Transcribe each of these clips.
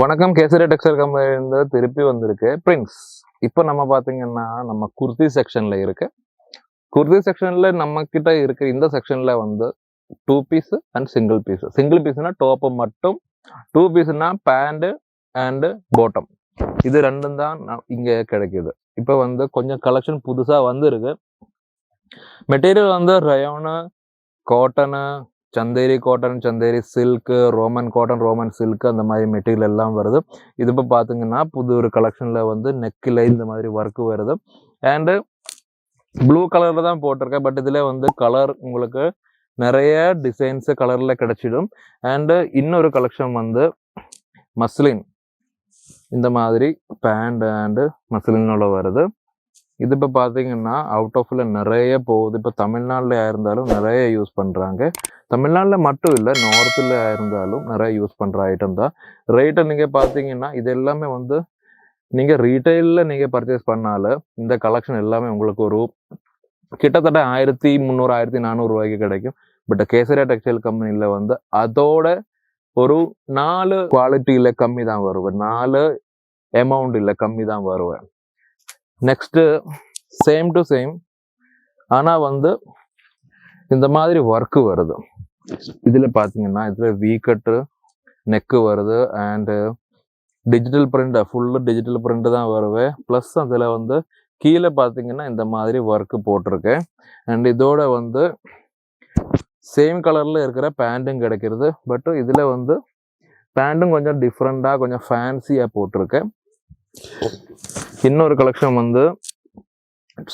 வணக்கம் கேசரி டெக்ஸ்டர் கம்பெனிலேருந்து திருப்பி வந்திருக்கு பிரின்ஸ் இப்போ நம்ம பார்த்தீங்கன்னா நம்ம குர்த்தி செக்ஷன்ல இருக்கு. குர்த்தி செக்ஷன்ல நம்ம கிட்ட இருக்க இந்த செக்ஷன்ல வந்து two piece and single piece single பீஸ்னா top மட்டும் டூ பீஸ்னா பேண்ட் அண்ட் பாட்டம் இது ரெண்டும் தான் இங்கே இங்க கிடைக்குது. இப்போ வந்து கொஞ்சம் கலெக்ஷன் புதுசா வந்திருக்கு. மெட்டீரியல் வந்து rayon cotton Chanderi cotton Chanderi silk Roman cotton Roman silk அந்த மாதிரி மெட்டீரியல் எல்லாம் வருது. இது இப்போ பார்த்தீங்கன்னா புது ஒரு கலெக்ஷனில் வந்து நெக்கில் இந்த மாதிரி ஒர்க்கு வருது. அண்டு ப்ளூ கலரில் தான் போட்டிருக்கேன். பட் இதில் வந்து கலர் உங்களுக்கு நிறைய டிசைன்ஸு கலரில் கிடச்சிடும். அண்டு இன்னொரு கலெக்ஷன் வந்து மஸ்லின் இந்த மாதிரி பேண்ட் அண்டு மஸ்லினோட வருது. இது இப்போ பார்த்தீங்கன்னா அவுட் ஆஃப்ல நிறைய போகுது. இப்போ தமிழ்நாட்டில் இருந்தாலும் நிறைய யூஸ் பண்ணுறாங்க தமிழ்நாட்டில் மட்டும் இல்லை நார்த்தில் இருந்தாலும் நிறைய யூஸ் பண்ணுற ஐட்டம் தான். ரேட்டை நீங்கள் பார்த்தீங்கன்னா இது எல்லாமே வந்து நீங்கள் ரீட்டைலில் நீங்கள் பர்ச்சேஸ் பண்ணாலும் இந்த கலெக்ஷன் எல்லாமே உங்களுக்கு ஒரு கிட்டத்தட்ட ஆயிரத்தி முந்நூறு ஆயிரத்தி நானூறுரூவாய்க்கு கிடைக்கும். பட் கேசரியா டெக்ஸ்டைல் கம்பெனியில் வந்து அதோட ஒரு நாலு குவாலிட்டியில் கம்மி தான் வருவேன். நாலு அமௌண்ட் இல்லை கம்மி தான் வருவேன். நெக்ஸ்ட்டு சேம் டு சேம் ஆனால் வந்து இந்த மாதிரி ஒர்க்கு வருது. இதில் பார்த்தீங்கன்னா இதில் வீக்கட்டு நெக்கு வருது and digital print full digital print தான் வருவேன் ப்ளஸ் அதில் வந்து கீழே பார்த்தீங்கன்னா இந்த மாதிரி ஒர்க்கு போட்டிருக்கேன் அண்ட் இதோட வந்து சேம் கலரில் இருக்கிற பேண்ட்டும் கிடைக்கிறது. பட் இதில் வந்து பேண்ட்டும் கொஞ்சம் டிஃப்ரெண்ட்டாக கொஞ்சம் ஃபேன்சியாக போட்டிருக்கேன் இன்னொரு கலெக்ஷன் வந்து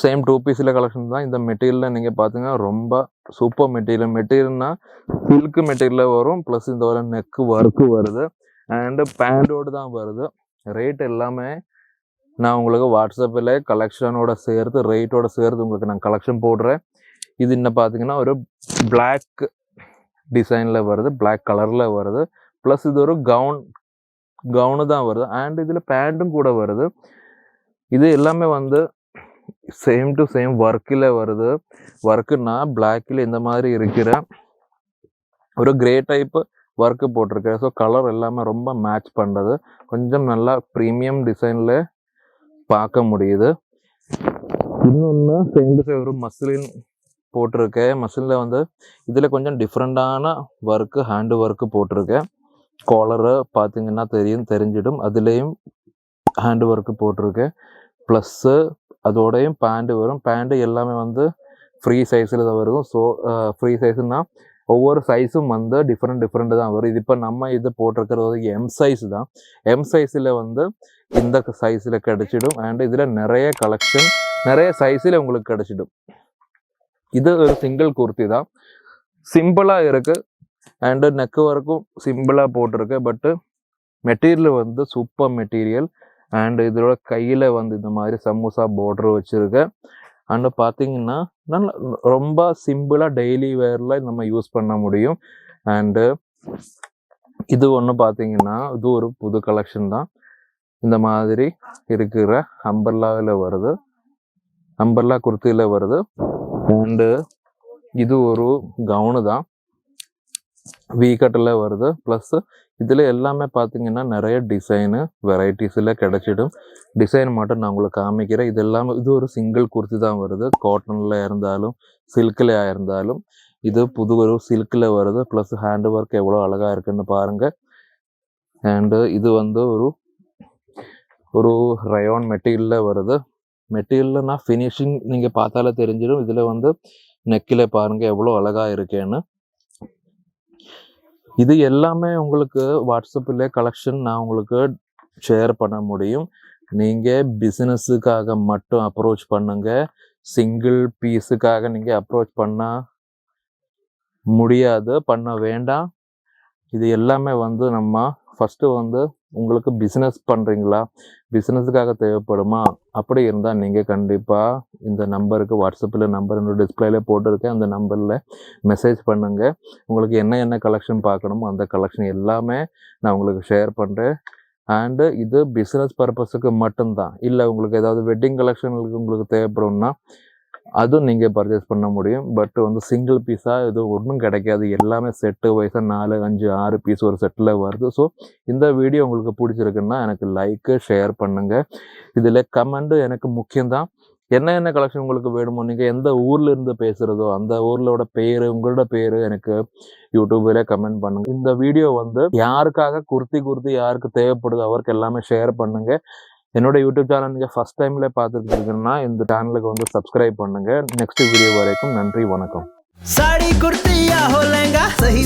சேம் டூ பீஸில் கலெக்ஷன் தான். இந்த மெட்டீரியலில் நீங்கள் பார்த்தீங்கன்னா ரொம்ப சூப்பர் மெட்டீரியல் மெட்டீரியல்னா சில்க் மெட்டீரியலில் வரும் ப்ளஸ் இந்த வர நெக்கு ஒர்க்கு வருது. அண்டு பேண்டோடு தான் வருது. ரேட் எல்லாமே நான் உங்களுக்கு வாட்ஸ்அப்பில் கலெக்ஷனோட சேர்த்து ரேட்டோட சேர்த்து உங்களுக்கு நான் கலெக்ஷன் போடுறேன். இது என்ன பார்த்தீங்கன்னா ஒரு பிளாக் டிசைனில் வருது பிளாக் கலரில் வருது. ப்ளஸ் இது ஒரு கவுன் கவுனு தான் வருது. அண்ட் இதில் பேண்ட்டும் கூட வருது. இது எல்லாமே வந்து சேம் டு சேம் ஒர்க்கில் வருது. ஒர்க்குன்னா பிளாக்கில் இந்த மாதிரி இருக்கிற ஒரு கிரே டைப் ஒர்க்கு போட்டிருக்கேன். ஸோ கலர் எல்லாமே ரொம்ப மேட்ச் பண்ணுறது கொஞ்சம் நல்லா ப்ரீமியம் டிசைனில் பார்க்க முடியுது. இன்னொன்று சேம் டு சேம் ஒரு மசிலின் போட்டிருக்கேன். மசிலில் வந்து இதில் கொஞ்சம் டிஃப்ரெண்ட்டான ஒர்க்கு ஹேண்டு ஒர்க்கு போட்டிருக்கேன். காலரை பார்த்தீங்கன்னா தெரியும் தெரிஞ்சிடும். அதுலேயும் ஹேண்ட் ஒர்க்கு போட்டிருக்கேன். ப்ளஸ்ஸு அதோடையும் பேண்ட்டு வரும். பேண்ட்டு எல்லாமே வந்து ஃப்ரீ சைஸில் தான் வரும். ஸோ ஃப்ரீ சைஸ்னா ஒவ்வொரு சைஸும் வந்து டிஃப்ரெண்ட் டிஃப்ரெண்ட் தான் வரும். இது இப்போ நம்ம இது போட்டிருக்கிறது வந்து எம் சைஸ் தான். எம் சைஸில் வந்து இந்த சைஸில் கிடச்சிடும். அண்ட் இதில் நிறைய கலெக்ஷன் நிறைய சைஸில் உங்களுக்கு கிடச்சிடும். இது ஒரு சிங்கிள் குர்த்தி தான். சிம்பிளாக இருக்கு. அண்டு நெக்கு வரைக்கும் சிம்பிளாக போட்டிருக்கு. பட்டு மெட்டீரியல் வந்து சூப்பர் மெட்டீரியல் அண்ட் இதோட கையில் வந்து இந்த மாதிரி சமோசா பார்டர் வச்சுருக்கேன். அண்டு பார்த்தீங்கன்னா நல்ல ரொம்ப சிம்பிளாக டெய்லி வேரில் நம்ம யூஸ் பண்ண முடியும். அண்டு இது ஒன்று பார்த்தீங்கன்னா இது ஒரு புது கலெக்ஷன் தான். இந்த மாதிரி இருக்கிற அம்பர்லாவில் வருது. அம்பர்லா குர்த்தியில் வருது. அண்டு இது ஒரு கவுனு தான். வி கட்டில் வருது. ப்ளஸ் இதில் எல்லாமே பார்த்தீங்கன்னா நிறைய டிசைனு வெரைட்டிஸில் கிடச்சிடும். டிசைன் மட்டும் நான் உங்களுக்கு காமிக்கிறேன். இது எல்லாமே இது ஒரு சிங்கிள் குர்த்தி தான் வருது. காட்டனில் இருந்தாலும் சில்கில் இருந்தாலும் இது புது ஒரு சில்கில் வருது. ப்ளஸ் ஹேண்ட் ஒர்க் எவ்வளோ அழகாக இருக்குன்னு பாருங்கள் அண்டு இது வந்து ஒரு ஒரு ரயோன் மெட்டீரியலில் வருது. மெட்டீரியல்னா ஃபினிஷிங் நீங்கள் பார்த்தாலே தெரிஞ்சிடும். இதில் வந்து நெக்கில் பாருங்கள் எவ்வளோ அழகாக இருக்கேன்னு. இது எல்லாமே உங்களுக்கு வாட்ஸ்அப்பில் கலெக்ஷன் நான் உங்களுக்கு ஷேர் பண்ண முடியும். நீங்கள் பிஸ்னஸுக்காக மட்டும் அப்ரோச் பண்ணுங்க. சிங்கிள் பீஸுக்காக நீங்கள் அப்ரோச் பண்ண முடியாது. பண்ண வேண்டாம். இது எல்லாமே வந்து நம்ம ஃபஸ்ட்டு வந்து உங்களுக்கு பிஸ்னஸ் பண்ணுறீங்களா பிஸ்னஸுக்காக தேவைப்படுமா? அப்படி இருந்தால் நீங்கள் கண்டிப்பாக இந்த நம்பருக்கு வாட்ஸ்அப்பில் நம்பர் என்னோட டிஸ்பிளேல போட்டிருக்கேன். அந்த நம்பரில் மெசேஜ் பண்ணுங்கள் உங்களுக்கு என்ன என்ன கலெக்ஷன் பார்க்கணுமோ அந்த கலெக்ஷன் எல்லாமே நான் உங்களுக்கு ஷேர் பண்ணுறேன் அண்டு இது பிஸ்னஸ் பர்பஸுக்கு மட்டும்தான். இல்லை உங்களுக்கு ஏதாவது வெட்டிங் கலெக்ஷனுக்கு உங்களுக்கு தேவைப்படும்னா அதுவும் நீங்கள் பர்ச்சேஸ் பண்ண முடியும். பட் வந்து சிங்கிள் பீஸாக இது ஒன்றும் கிடைக்காது. எல்லாமே செட்டு வைஸாக நாலு அஞ்சு ஆறு பீஸ் ஒரு செட்டில் வருது. ஸோ இந்த வீடியோ உங்களுக்கு பிடிச்சிருக்குன்னா எனக்கு லைக்கு ஷேர் பண்ணுங்கள் இதில் கமெண்ட்டு எனக்கு முக்கியம்தான். என்ன என்ன கலெக்ஷன் உங்களுக்கு வேணுமோ நீங்கள் எந்த ஊர்ல இருந்து பேசுகிறதோ அந்த ஊர்லோட பேர் உங்களோட பேர் எனக்கு யூடியூப்ல கமெண்ட் பண்ணுங்க. இந்த வீடியோ வந்து யாருக்காக குர்த்தி குர்த்தி யாருக்கு தேவைப்படுதோ அவருக்கு எல்லாமே ஷேர் பண்ணுங்க. என்னோட யூடியூப் சேனல் நீங்கள் ஃபஸ்ட் டைமில் பார்த்துட்டு இருக்குன்னா இந்த சேனலுக்கு வந்து சப்ஸ்கிரைப் பண்ணுங்க. நெக்ஸ்ட் வீடியோ வரைக்கும் நன்றி வணக்கம். साड़ी कुर्तिया हो लहंगा सही